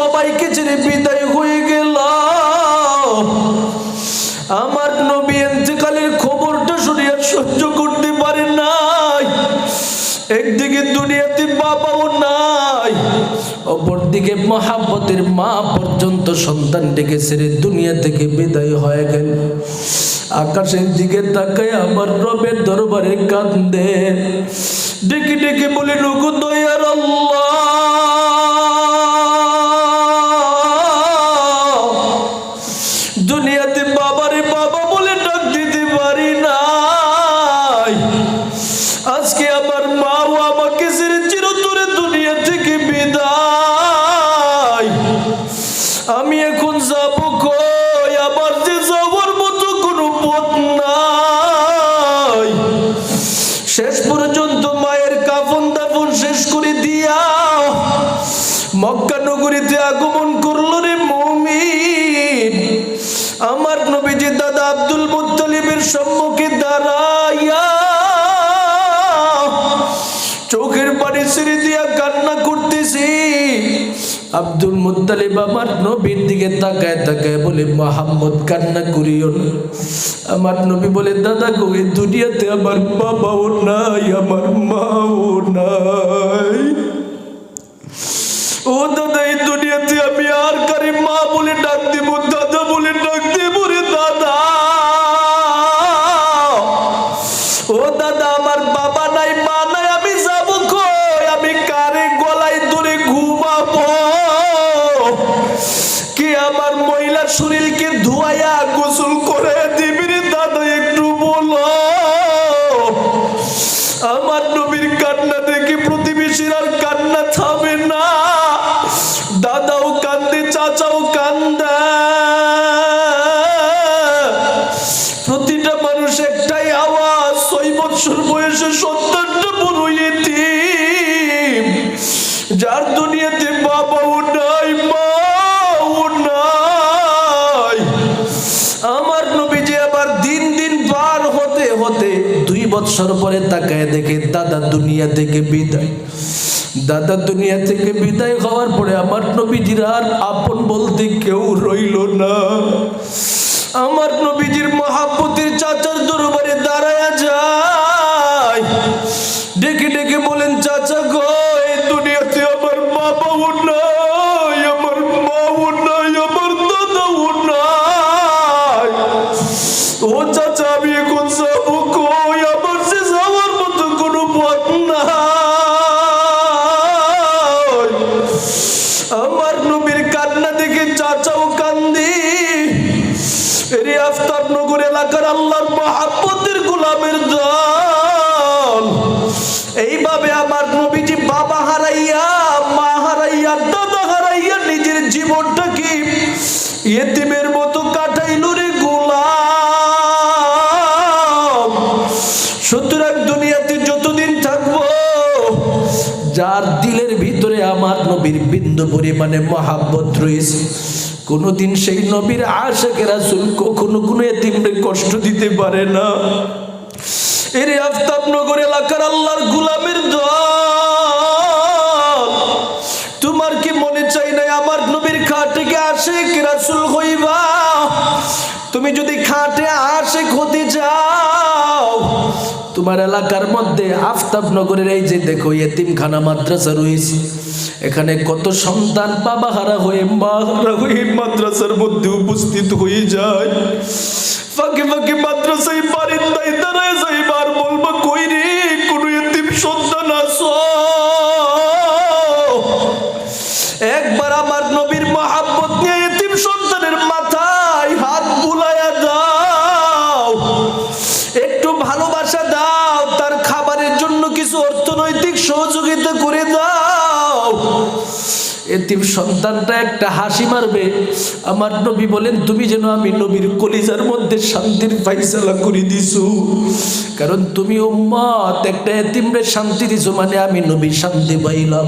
সবাইকে ছেড়ে বিদায় হয়ে গেল আমার নবী এতেকালের খবরটা শুনে আর সহ্য করতে পারে নাই। একদিকে দুনিয়াতে বাবাও নাই, অপরদিকে মহাব্বতের মা পর্যন্ত সন্তানটিকে ছেড়ে দুনিয়া থেকে বিদায় হয়ে গেল। আকাশের দিকে তাকায় আমার রবের দরবারে কান্দে ডেকে ডেকে বলে নুকু দয়ার আল্লাহ। যাব কই? আমার যে যাওয়ার মতো কোনো পথ নাই। শেষ পর্যন্ত মায়ের কাফন দাফন শেষ করে দিয়া মক্কা নগরীতে আগমন করল রে মমিন। আমার নবীজি দাদা আব্দুল মুত্তালিবের সম্মুখে দাঁড়াইয়া চোখের পানি ছেড়ে দিয়া কান্না আব্দুল মুতালিব আমার নবীর দিকে তাকায় তাকায় বলে, মোহাম্মদ, কান্না করিও আমার নবী বলে, দাদা গো, এই দুনিয়াতে আমার বাবাও নাই, আমার মাও নাই। ও দাদা, এই দুনিয়াতে আমি আর কারি মা বলে ডাক দেব শরীরকে ধুয়াইয়া গোসল করে দিবি রে দাদা একটু বলো। আমার নবীর কান্না দেখে প্রতিবেশীর আর কান্না থামে না। দাদাও কান্দে, চাচাও কান্দে। বড় এতিম যার দুনিয়াতে বছর পরে তাকায় দেখে দাদা দুনিয়া থেকে বিদায়। দাদা দুনিয়া থেকে বিদায় হওয়ার পরে আমার নবীজির আর আপন বলতে কেউ রইল না। আমার নবীজির মহাপতির চাচার এতিমের মতো কাটাইল রে গোলাম। সুতরাং দুনিয়াতে যতদিন থাকব, যার দিলের ভিতরে আমার নবীর বিন্দু পরিমাণে মহাব্বত রয়েছে, কোনোদিন সেই নবীর আশেকের রাসূল কখনো কোনো এতিমরে কষ্ট দিতে পারে না। এর আফতাবনগর এলাকার আল্লাহর গুলামের দল তুমি যদি খাটে আর সে ক্ষতি যাও তোমার এলাকার মধ্যে আফতাব নগরের এই যে দেখো এতিমখানা মাদ্রাসা রয়েছে, এখানে কত সন্তান বাবা হারা হয়ে, মা হারা হয়ে মাদ্রাসার মধ্যে উপস্থিত হয়ে যায়। ফাঁকে ফাঁকে এতিম সন্তানটা একটা হাসি মারবে। আমার নবী বলেন, তুমি যেন আমি নবীর কলিজার মধ্যে শান্তির ফাইসালা করে দিছু। কারণ তুমি উম্মত, একটা এতিমরে শান্তি দিছো মানে আমি নবীর শান্তি পাইলাম।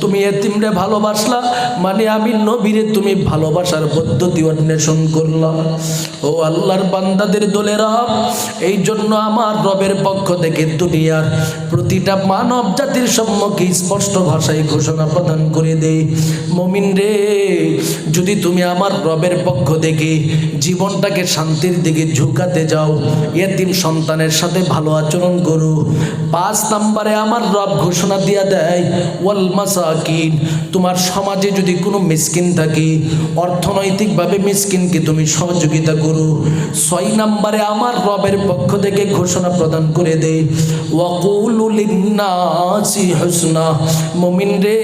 তুমি এতিমরে ভালোবাসলা মানে আমি নবীরে তুমি ভালোবাসার পদ্ধতি অন্বেষণ করলাম। ও আল্লাহর বান্দাদের দোলে দোলেরা এই জন্য আমার রবের পক্ষ থেকে দুনিয়ার প্রতিটা মানব জাতির সম্মুখে স্পষ্ট ভাষায় ঘোষণা প্রদান করে দেই। মমিন রে, যদি তুমি আমার রবের পক্ষ থেকে জীবনটাকে শান্তির দিকে ঝুঁকাতে যাও, এতিম সন্তানের সাথে ভালো আচরণ করো। পাঁচ নম্বরে আমার রব ঘোষণা দিয়া দেয়, ওয়াল মাসাকিন, তোমার সমাজে যদি কোনো মিসকিন থাকে, অর্থনৈতিকভাবে মিসকিনকে তুমি সহযোগিতা করো। ছয় নম্বরে আমার রবের পক্ষ থেকে ঘোষণা প্রদান করে দে। রে,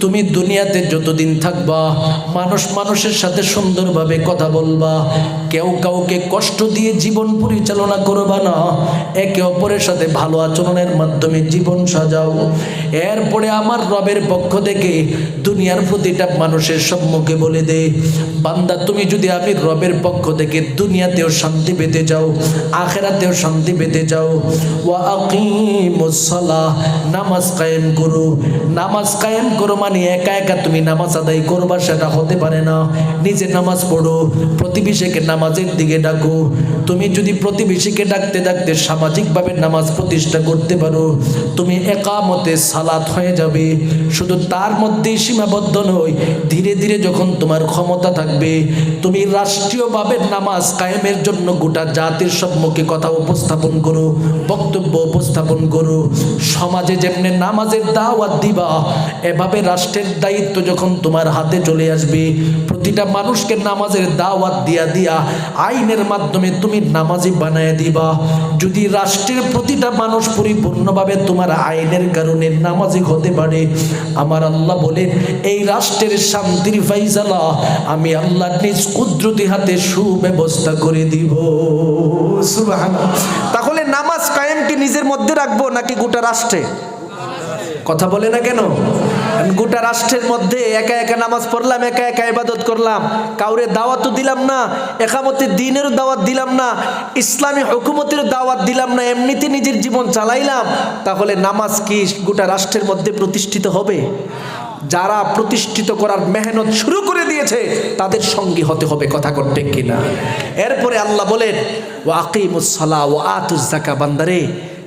তুমি দুনিয়াতে যতদিন থাকবা, মানুষ মানুষের সাথে সুন্দরভাবে কথা বলবা। কেউ কাউকে কষ্ট দিয়ে জীবন পরিচালনা করবা না। একে অপরের সাথে ভালো আচরণের মাধ্যমে জীবন সাজাও। এরপরে আমার রবের পক্ষ থেকে দুনিয়ার প্রতিটা মানুষের সম্মুখে বলে দে, বান্দা, তুমি যদি আমি রবের পক্ষ থেকে দুনিয়াতেও শান্তি পেতে যাও, আখেরাতেও শান্তি পেতে যাও। নামাজ কায়েম করো। নামাজ কায়েম করো মানে একা একা তুমি নামাজ আদায় করবা, সেটা হতে পারে না। নিজে নামাজ পড়ো, প্রতিবেশীকে নামাজের দিকে ডাকো। তুমি যদি প্রতিবেশীকে ডাকতে ডাকতে সামাজিকভাবে নামাজ প্রতিষ্ঠা করতে পারো, তুমি একামতে সালাত হয়ে যাবে। শুধু তার মধ্যেই সীমাবদ্ধ নয়, ধীরে ধীরে যখন তোমার ক্ষমতা থাকবে, তুমি রাষ্ট্রীয়ভাবে নামাজ কায়েমের জন্য গোটা জাতির সম্মুখে কথা উপস্থাপন করো, বক্তব্য উপস্থাপন করো। সমাজে যেমনি নামাজের দাওয়াত দিবা, এভাবে রাষ্ট্রের দায়িত্ব যখন তোমার হাতে চলে আসবে, প্রতিটা মানুষকে নামাজের দাওয়াত দিয়া দিয়া আইনের মাধ্যমে তুমি নামাজি বানায় দিবা। যদি রাষ্ট্রের প্রতিটা মানুষ পরিপূর্ণভাবে তোমার আইনের কারণে নামাজি হতে পারে, আমার আল্লাহ বলেন, এই রাষ্ট্রের শান্তির ফাইসালা আমি আল্লাহ নিজ কুদরতি হাতে সুব্যবস্থা করে দিব। তাহলে নামাজ কায়েমকে নিজের মধ্যে রাখব নাকি গোটা রাষ্ট্রে? কথা বলে না কেন? আমি গোটা রাষ্ট্রের মধ্যে একা একা নামাজ পড়লাম একা একা ইবাদত করলাম। কাউরে দাওয়াতও দিলাম না একামতে দিনেরও দাওয়াত দিলাম না ইসলামী হুকুমতের দাওয়াত দিলাম না এমনিতে নিজের জীবন চালাইলাম তাহলে নামাজ কি গোটা রাষ্ট্রের মধ্যে প্রতিষ্ঠিত হবে? যারা প্রতিষ্ঠিত করার মেহনত শুরু করে দিয়েছে, তাদের সঙ্গী হতে হবে কথা করতে কিনা? এরপরে আল্লাহ বলেন ও আকিমুসলা ও আতুজাকা বান্দারে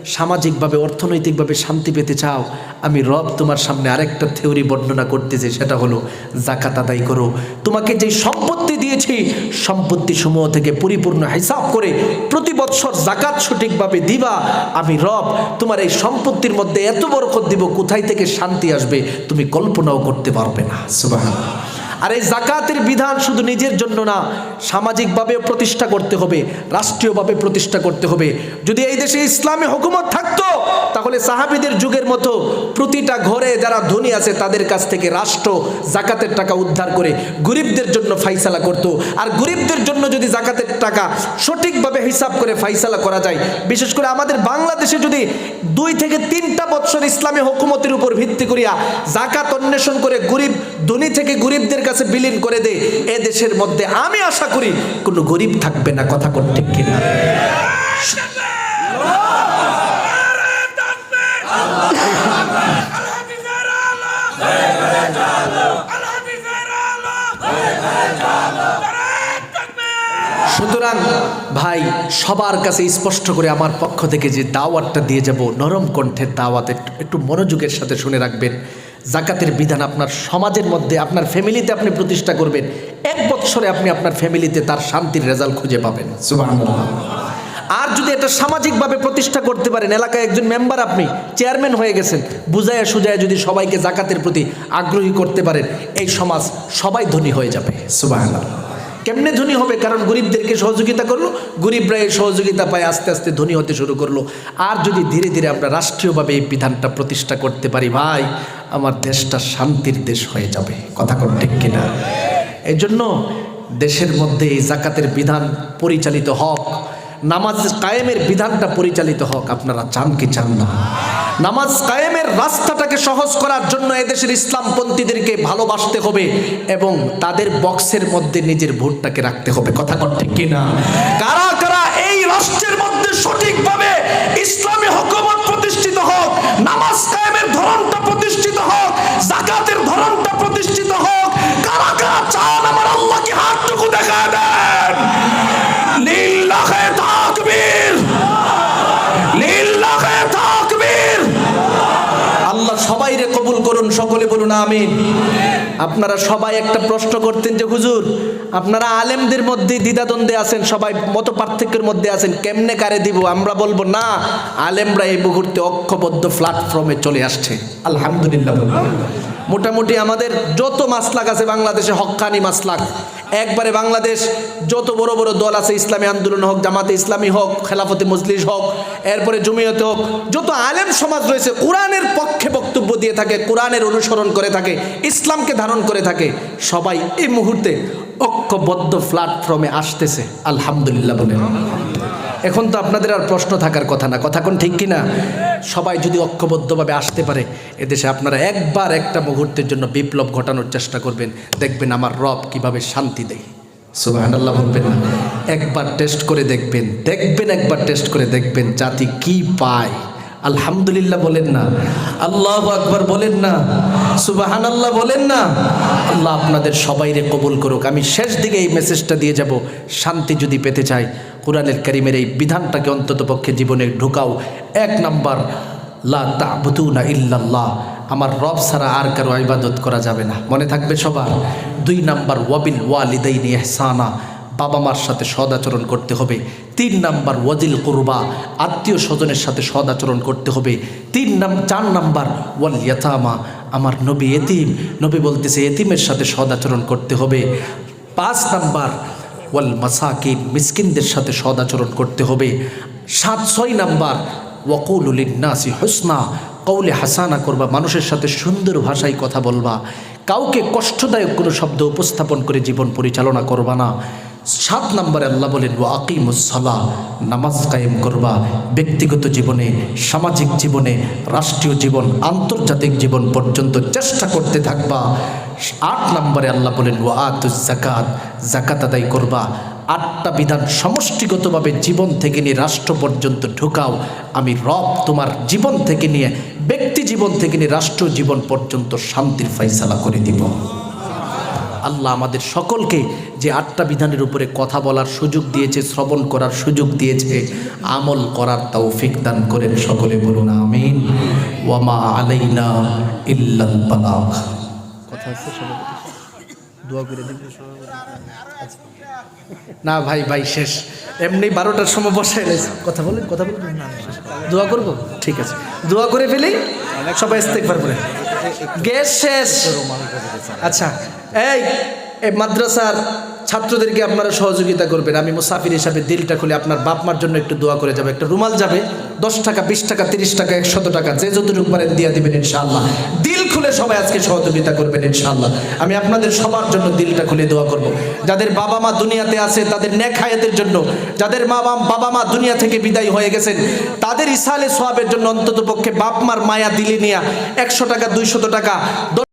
সামাজিকভাবে, অর্থনৈতিকভাবে শান্তি পেতে চাও, আমি রব তোমার সামনে আরেকটা থিওরি বর্ণনা করতেছি, সেটা হলো জাকাত আদায় করো। তোমাকে যে সম্পত্তি দিয়েছি, সম্পত্তি সমূহ থেকে পরিপূর্ণ হিসাব করে প্রতি বৎসর জাকাত সঠিকভাবে দিবা। আমি রব তোমার এই সম্পত্তির মধ্যে এত বরকত দিব, কোথায় থেকে শান্তি আসবে তুমি কল্পনাও করতে পারবে না। সুবহানাল্লাহ। আর এই জাকাতের বিধান শুধু নিজের জন্য না সামাজিকভাবে প্রতিষ্ঠা করতে হবে, রাষ্ট্রীয়ভাবে প্রতিষ্ঠা করতে হবে। যদি এই দেশে ইসলামী হুকুমত থাকতো, তাহলে সাহাবিদের যুগের মতো প্রতিটা ঘরে যারা ধনী আছে, তাদের কাছ থেকে রাষ্ট্র জাকাতের টাকা উদ্ধার করে গরিবদের জন্য ফাইসালা করত। আর গরিবদের জন্য যদি জাকাতের টাকা সঠিকভাবে হিসাব করে ফাইসালা করা যায়, বিশেষ করে আমাদের বাংলাদেশে যদি দুই থেকে তিনটা বছর ইসলামী হুকুমতের উপর ভিত্তি করিয়া জাকাত অন্বেষণ করে গরিব, ধনী থেকে গরিবদের কাছে বিলীন করে দে, এ দেশের মধ্যে আমি আশা করি কোনো গরিব থাকবে না, কথা করতে কিনা? সুতরাং ভাই, সবার কাছে স্পষ্ট করে আমার পক্ষ থেকে যে দাওয়াতটা দিয়ে যাব, নরম কণ্ঠের দাওয়াত, একটু- একটু মনোযোগের সাথে শুনে রাখবেন। জাকাতের বিধান আপনার সমাজের মধ্যে, আপনার ফ্যামিলিতে আপনি প্রতিষ্ঠা করবেন। এক বৎসরে আপনি আপনার ফ্যামিলিতে তার শান্তির রেজাল্ট খুঁজে পাবেন। আর যদি এটা সামাজিকভাবে প্রতিষ্ঠা করতে পারেন, এলাকায় একজন মেম্বার আপনি চেয়ারম্যান হয়ে গেছেন, বুঝাইয়া সুজায় যদি সবাইকে জাকাতের প্রতি আগ্রহী করতে পারেন, এই সমাজ সবাই ধনী হয়ে যাবে। সুবহানাল্লাহ। কেমনে ধনী হবে? কারণ গরিবদেরকে সহযোগিতা করল, গরিবরা এই সহযোগিতা পায়, আস্তে আস্তে ধনী হতে শুরু করল। আর যদি ধীরে ধীরে আমরা রাষ্ট্রীয়ভাবে এই বিধানটা প্রতিষ্ঠা করতে পারি, ভাই আমার দেশটা শান্তির দেশ হয়ে যাবে। কথা কোন ঠিক কিনা? এই জন্য দেশের মধ্যে এই জাকাতের বিধান পরিচালিত হক, নামাজ কায়েমের বিধানটা পরিচালিত হোক, আপনারা চান কি চান না? নামাজ কায়েমের রাস্তাটাকে সহজ করার জন্য এদেশের ইসলামপন্থীদেরকে ভালোবাসতে হবে এবং তাদের বক্সের মধ্যে নিজের ভোটটাকে রাখতে হবে। কথা ঠিক কিনা? কারা রাষ্ট্রের মধ্যে সঠিকভাবে ইসলামী হকুমত প্রতিষ্ঠিত হোক, নামাজ কায়েমের ধরনটা প্রতিষ্ঠিত হোক, জাকাতের ধরনটা প্রতিষ্ঠিত হোক কারা কারা চান আমার আল্লাহকে হাতটুকু দেখা দেন। লীলাহে তাকবীর। লীলাহে তাকবীর। আল্লাহ সবাইরে কবুল করুন, সকলে বলুন আমিন। আপনারা সবাই একটা প্রশ্ন করতেন যে, হুজুর, আপনারা আলেমদের মধ্যে দ্বিধাদ্বন্দ্বে আছেন, সবাই মত পার্থক্যের মধ্যে আছেন, কেমনে কারে দিব? আমরা বলব, না, আলেমরা এই মুহূর্তে অক্ষবদ্ধ প্ল্যাটফর্মে চলে আসছে। আলহামদুলিল্লাহ মোটামুটি আমাদের যত মাসলাক আছে, বাংলাদেশে হক্কানি মাসলাক একবারে বাংলাদেশ, যত বড় বড় দল আছে, ইসলামী আন্দোলন হোক, জামাতে ইসলামী হোক, খেলাফতে মজলিস হোক, এরপরে জমিয়তে হোক, যত আলেম সমাজ রয়েছে, কোরআনের পক্ষে বক্তব্য দিয়ে থাকে, কোরআনের অনুসরণ করে থাকে, ইসলামকে ধারণ করে থাকে, সবাই এই মুহূর্তে ঐক্যবদ্ধ প্ল্যাটফর্মে আসতেছে। আলহামদুলিল্লাহ বলে। এখন তো আপনাদের আর প্রশ্ন থাকার কথা না। কথা কোন ঠিক কিনা? সবাই যদি ঐক্যবদ্ধভাবে আসতে পারে, এদেশে আপনারা একবার একটা মুহূর্তের জন্য বিপ্লব ঘটানোর চেষ্টা করবেন। দেখবেন আমার রব কীভাবে শান্তি দেয়। সুবাহান আল্লাহ বলবেন একবার টেস্ট করে দেখবেন দেখবেন একবার টেস্ট করে দেখবেন জাতি কি পায়। আলহামদুলিল্লাহ বলেন না। আল্লাহ আকবার বলেন না। সুবাহান আল্লাহ বলেন না। আল্লাহ আপনাদের সবাইরে কবুল করুক। আমি শেষ দিকে এই মেসেজটা দিয়ে যাব। শান্তি যদি পেতে চাই কোরআনের কারিমের এই বিধানটাকে অন্তত পক্ষে জীবনে ঢুকাও। এক নম্বর, লা ইল্লাল্লাহ। আমার রব ছাড়া আর কারও ইবাদত করা যাবে না। মনে থাকবে সবার। দুই নাম্বার, ওয়াবিল ওয়ালিদাইনি ইহসানা। বাবা মার সাথে সদাচরণ করতে হবে। তিন নাম্বার, ওয়াজিল কুরবা। আত্মীয় স্বজনের সাথে সদাচরণ করতে হবে। তিন নাম, চার নাম্বার, ওয়াল ইয়াতামা। আমার নবী এতিম। নবী বলতেছে, এতিমের সাথে সদাচরণ করতে হবে। পাঁচ নাম্বার ওয়াল মাসাকিন, মিসকিনদের সাথে সদাচরণ করতে হবে। সাত, ছয় নাম্বার ওয়াকুলুলিন্নাসি হোসনা কৌলে হাসানা করবা, মানুষের সাথে সুন্দর ভাষায় কথা বলবা। কাউকে কষ্টদায়ক কোনো শব্দ উপস্থাপন করে জীবন পরিচালনা করবা না। সাত নম্বরে আল্লাহ বলেন ও আকিমুসলা নামাজ কায়েম করবা। ব্যক্তিগত জীবনে, সামাজিক জীবনে, রাষ্ট্রীয় জীবন, আন্তর্জাতিক জীবন পর্যন্ত চেষ্টা করতে থাকবা। আট নম্বরে আল্লাহ বলেন ও আতুস জাকাত জাকাত আদায় করবা। আটটা বিধান সমষ্টিগতভাবে জীবন থেকে নিয়ে রাষ্ট্র পর্যন্ত ঢুকাও। আমি রব তোমার জীবন থেকে নিয়ে, ব্যক্তি জীবন থেকে নিয়ে রাষ্ট্র জীবন পর্যন্ত শান্তির ফাইসালা করে দিব। আল্লাহ আমাদের সকলকে যে আটটা বিধানের উপরে কথা বলার সুযোগ দিয়েছে শ্রবণ করার সুযোগ দিয়েছে আমল করার তৌফিক দান করেন সকলে বলুন আমিন। ওয়ামা আলাইনা ইল্লাল বালাগ। কথা আছে দোয়া করে দিন না ভাই ভাই শেষ। এমনি বারোটার সময় বসাই রয়েছে। কথা বলেন কথা বলবেন না দোয়া করব? ঠিক আছে। দোয়া করে ফেলি? সবাই ইস্তেকবার করে। গ্যাস শেষ। আচ্ছা। এই মাদ্রাসার ছাত্রদেরকে আপনারা সহযোগিতা করবেন। আমি মুসাফির হিসাবে দিলটা খুলে আপনার বাপ মার জন্য একটু দোয়া করে যাবে। একটা রুমাল যাবে, দশ টাকা, বিশ টাকা, তিরিশ টাকা, একশত টাকা, যে যতটুকু পারেন দিয়ে দিবেন ইনশাআল্লাহ। দিল খুলে সবাই আজকে সহযোগিতা করবেন ইনশাআল্লাহ। আমি আপনাদের সবার জন্য দিলটা খুলে দোয়া করব। যাদের বাবা মা দুনিয়াতে আছে, তাদের নেখায়েতের জন্য, যাদের মা বাবা মা দুনিয়া থেকে বিদায় হয়ে গেছেন, তাদের ইসালে সোয়াবের জন্য অন্তত পক্ষে বাপ মার মায়া দিলে নিয়া একশো টাকা, দুইশত টাকা